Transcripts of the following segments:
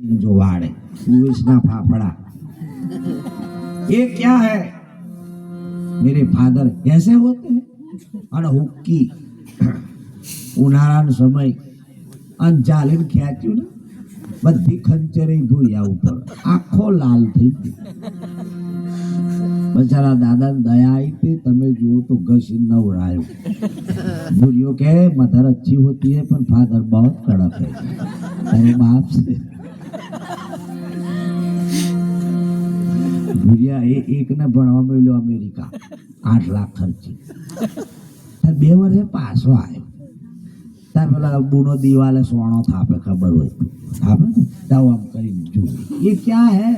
जो वाड़े सुवेशना फाफड़ा ये क्या है मेरे फादर ऐसे होते हैं અને હુક્કી ઉનાળાનો સમય અને ચાલીને ખેંચ્યું ને બધી ખંચરી ભૂયા ઉપર આખો લાલ થઈ ગયો બચારા દાદા દયા આવી હતી તમે જુઓ તો ઘસી નવરાયો ભૂરિયો કે મધર अच्छी होती है पर फादर बहुत कड़क है तेरे बाप से ગુરિયા એ એકને ભણવા મળ્યો અમેરિકા. આઠ લાખ ખર્ચી. બે વર્ષે પાછો આવ્યો. તાર પેલા બુનો દિવાલે સોનો થાપે, ખબર હોય થાપે તાવ આમ કરીને જુએ. એ ક્યાં હે?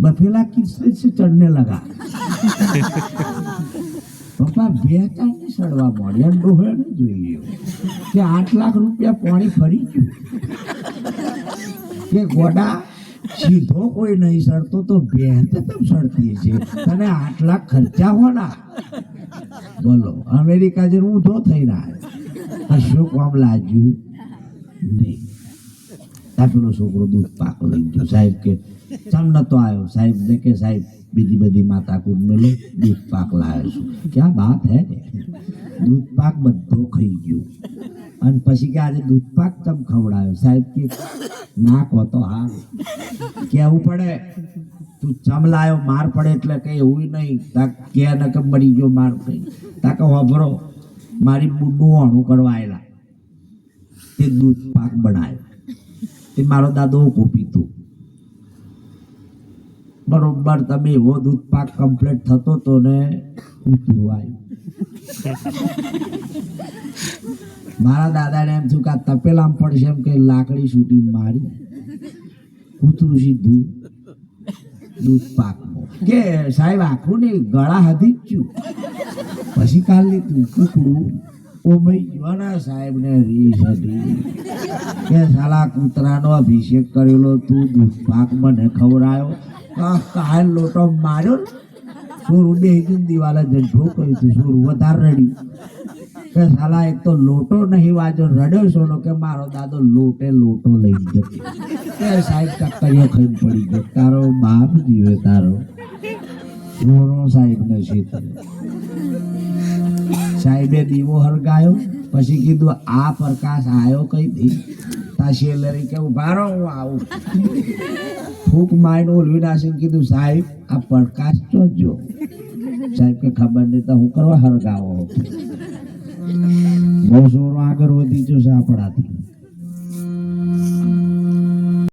બફેલા કિસ્સે છે ચડને લગા પપ્પા, બે કાંઈ સડવા મળ્યા ડોહે લ્યો. કે આઠ લાખ રૂપિયા પાણી ફરી ગયું. કે ગોડા? સીધો કોઈ નહીં સડતો તો બેન તો તમ સડતી છે તને આટલા ખર્ચા હોના? બોલો, અમેરિકા જઈને ઊંધો થઈ રહ્યા શું કામ લાગ્યું નહીં. પેલો છોકરો દૂધ પાક લઈ ગયો. સાહેબ કે ચમ નતો આવ્યો. સાહેબ ને કે, સાહેબ, બીજી બધી માતા કુદ મેલો દૂધ પાક લાવ્યો છું. ક્યાં વાત હે? દૂધ પાક બધો ખાઈ ગયો. અને પછી કે આજે દૂધ પાક ચમ ખવડાવ્યો સાહેબ કે, ના કહો તો હા કેવું પડે, તું ચમ માર પડે એટલે કઈ એવું નહીં. તા કે ન કે મરી ગયો, માર કઈ. તાકે હોભરો મારી બુડનું અણું કરવા આવેલા તે દૂધ પાક બનાવ્યો તે મારો દાદો પીતું. બરોબર, તમે એવો દૂધ પાક કમ્પ્લીટ થતો તો ને ઉતરું આવ્યું. મારા દાદાને એમ થયું કે આ તપેલામ પડશે એમ કે લાકડી છૂટી મારી. કૂતરું સીધું દૂધ પાકમાં. કે સાહેબ, આખું ને ગળા હતી જ છું પછી કાલ લીધું કૂકડું ઓ ભાઈ જોવાના સાહેબ ને રીસ હતી. કે સાલા, કૂતરાનો અભિષેક કરેલો તું દૂધ પાક મને ખવડાયો. કાલ લોટો માર્યો સુર ઉડે દિવાલે જંઠો કહ્યું તું સુર વધારે રડ્યું કે સાલા, એક તો લોટો નહીં વાજો રડ્યો સોનો કે મારો દાદો લોટે લોટો લઈ જતો કે સાહેબ, ચક્કરીઓ ખાઈને પડી ગયો. તારો બાપ જીવે તારો. રોનો સાહેબ ને શીતળ સાહેબે દીવો હરગાયો પછી કીધું, આ પ્રકાશ આવ્યો કઈ દી? તા લરી કે ભારો હું આવું ફૂક માઇન ઓલવી નાસીને કીધું સાહેબ આ પડકાશ તો જો. સાહેબ કે ખબર નહીં તો હું કરવા હરગાવો. બહુ સોરો આગળ વધી જશે આપણાથી.